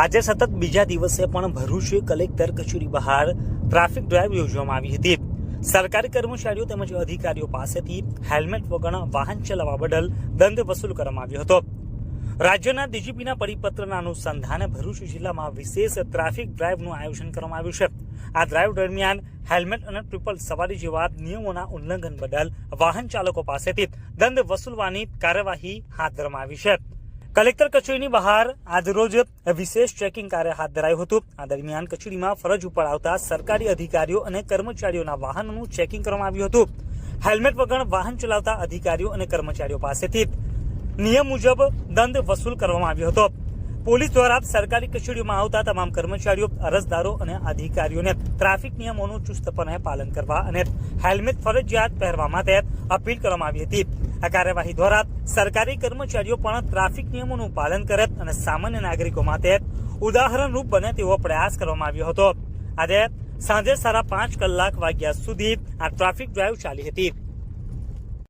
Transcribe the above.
આજે સતત બીજા દિવસે પણ ભરૂચે કલેક્ટર કચેરી બહાર ટ્રાફિક ડ્રાઈવ યોજવામાં આવી હતી. સરકારી કર્મચારીઓ તેમજ અધિકારીઓ પાસેથી હેલ્મેટ વગર વાહન ચલાવવા બદલ દંડ વસૂલ કરવામાં આવ્યો હતો. રાજ્યના ડીજીપીના પરિપત્રના અનુસંધાને ભરૂચ જિલ્લામાં વિશેષ ટ્રાફિક ડ્રાઈવનું આયોજન કરવામાં આવ્યું છે. આ ડ્રાઈવ દરમિયાન હેલ્મેટ અને ટ્રિપલ સવારી જેવા નિયમોના ઉલ્લંઘન બદલ વાહન ચાલકો પાસેથી દંડ વસૂલવાની કાર્યવાહી હાથ ધરવામાં આવી છે. કલેક્ટર કચેરીની બહાર આજરોજ વિશેષ ચેકિંગ કાર્ય હાથ ધરાયું હતું. આ દરમિયાન કચેરીમાં ફરજ ઉપર આવતા સરકારી અધિકારીઓ અને કર્મચારીઓના વાહનોનું ચેકિંગ કરવામાં આવ્યું હતું. હેલ્મેટ વગર વાહન ચલાવતા અધિકારીઓ અને કર્મચારીઓ પાસેથી નિયમ મુજબ દંડ વસૂલ કરવામાં આવ્યો હતો. પોલીસ દ્વારા સરકારી કચેરીઓમાં આવતા તમામ કર્મચારીઓ, અરજદારો અને અધિકારીઓને ટ્રાફિક નિયમોનું ચુસ્તપણે પાલન કરવા અને હેલ્મેટ ફરજિયાત પહેરવા માટે અપીલ કરવામાં આવી હતી. આ કાર્યવાહી દ્વારા સરકારી કર્મચારીઓ પણ ટ્રાફિક નિયમોનું પાલન કરે અને સામાન્ય નાગરિકો માટે ઉદાહરણરૂપ બને તેવો પ્રયાસ કરવામાં આવ્યો હતો. આજે સાંજે સાડા પાંચ કલાક વાગ્યા સુધી આ ટ્રાફિક ડ્રાઈવ ચાલી હતી.